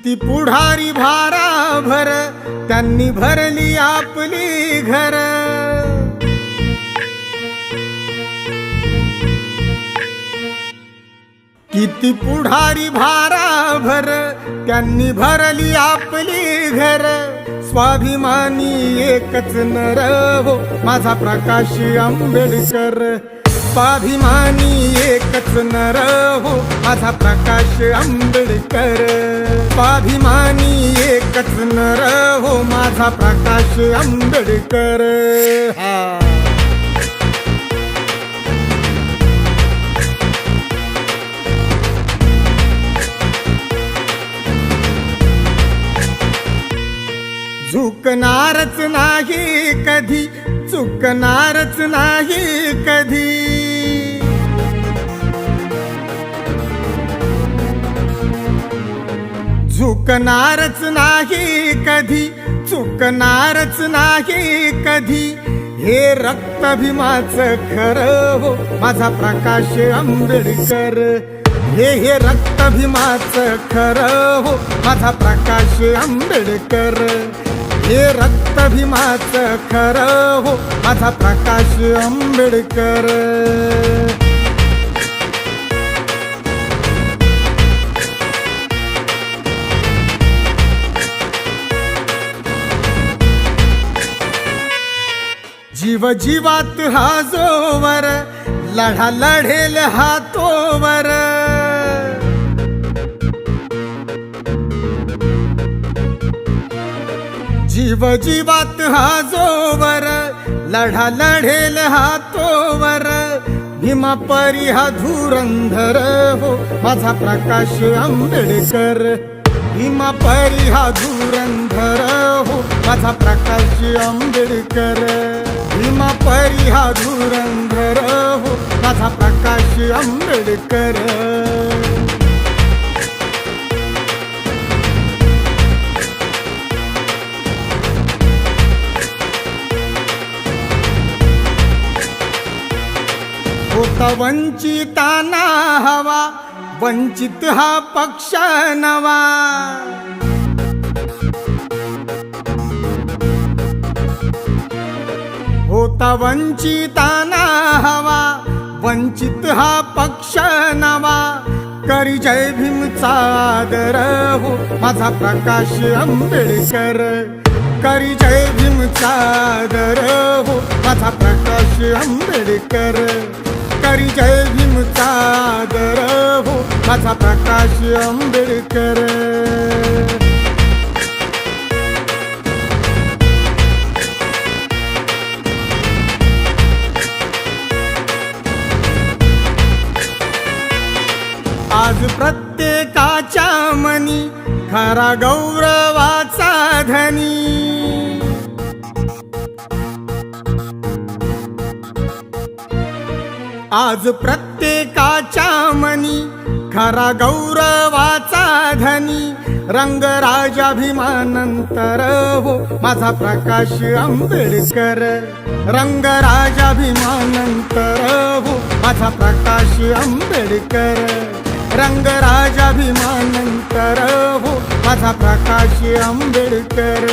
किती पुढारी भारा भर त्यांनी भरली आपली घर. किती पुढारी भारा भर त्यांनी भरली आपली घर. स्वाभिमानी एकच नर हो माझा प्रकाश आंबेडकर. स्वाभिमानी एकच नर हो माझा प्रकाश आंबेडकर. स्वाभिमानी एकच नर हो माझा प्रकाश आंबेडकर. हा. झुकणारच नाही कधी चुकणारच नाही कधी. चुकणारच नाही कधी चुकणारच नाही कधी. हे रक्तभिमाचं खरं हो माझा प्रकाश आंबेडकर. हे हे रक्त भीमाचं खरं हो माझा प्रकाश आंबेडकर. हे रक्त भीमाचं खरं हो माझा प्रकाश आंबेडकर. जीव जीवात हा जोवर लढा लढेल हा तोवर. जीव जीवात हा जोवर लढा लढेल हा तोवर. भीमा परी हा धुरंधर हो माझा प्रकाश आंबेडकर. भीमा परी हा धुरंधर हो माझा प्रकाश आंबेडकर. भीमा परिहा धुरंधर हो माझा प्रकाश आंबेडकर. होता वंचिताना हवा वंचित हा पक्ष नवा. होता वंचिताना हवा. वंचित हा पक्ष नवा. करी जय भीमचा आदर हो. माझा प्रकाश आंबेडकर. करी जय भीमचा आदर हो. माझा प्रकाश आंबेडकर. करी जय भीमचा आदर हो. माझा प्रकाश आंबेडकर. प्रत्येकाच्या मनी खरा गौरवाचा धनी. आज प्रत्येकाच्या मनी खरा गौरवाचा धनी. रंगराजाभिमानंतर हो माझा प्रकाश आंबेडकर. रंगराजाभिमानंतर हो माझा प्रकाश आंबेडकर. रंगराजाभिमानंतर हो माझा प्रकाश आंबेडकर.